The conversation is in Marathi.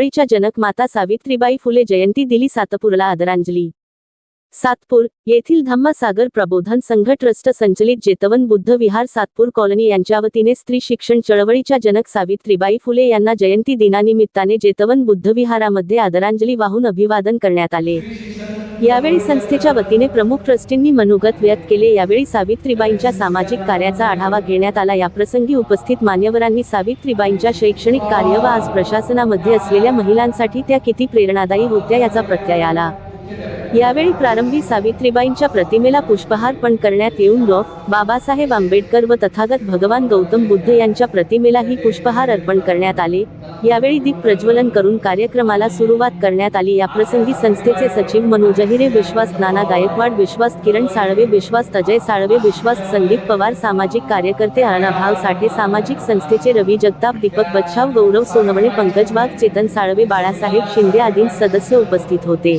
चळवळीच्या जनक माता सावित्रीबाई फुले जयंती दिली सातपूरला आदरांजली. सातपूर येथील धम्मसागर प्रबोधन संघ ट्रस्ट संचलित जेतवन बुद्ध विहार सातपूर कॉलनी यांच्या वतीने स्त्री शिक्षण चळवळीच्या जनक सावित्रीबाई फुले यांना जयंती दिनानिमित्ताने जेतवन बुद्ध विहारामध्ये आदरांजली वाहून अभिवादन करण्यात आले. यावेळी संस्थेच्या वतीने प्रमुख ट्रस्टींनी मनोगत व्यक्त केले. यावेळी सावित्रीबाईंच्या सामाजिक कार्याचा आढावा घेण्यात आला. याप्रसंगी उपस्थित मान्यवरांनी सावित्रीबाईंच्या शैक्षणिक कार्य व आज प्रशासनामध्ये असलेल्या महिलांसाठी त्या किती प्रेरणादायी होत्या याचा प्रत्यय आला. यावेळी प्रारंभी सावित्रीबाईंच्या प्रतिमेला पुष्पहार करण्यात येऊन डॉ. बाबासाहेब आंबेडकर व तथागत भगवान गौतम बुद्ध यांच्या प्रतिमेलाही पुष्पहार अर्पण करण्यात आले. यावेळी दीप प्रज्वलन करून कार्यक्रमाला सुरुवात करण्यात आली. याप्रसंगी संस्थेचे सचिव मनोज अहिरे विश्वास नाना गायकवाड विश्वास किरण साळवे विश्वास अजय साळवे विश्वास संदीप पवार सामाजिक कार्यकर्ते भाव साठे सामाजिक संस्थेचे रवी जगताप दीपक बच्छाव गौरव सोनवणे पंकज वाघ चेतन साळवे बाळासाहेब शिंदे आदी सदस्य उपस्थित होते.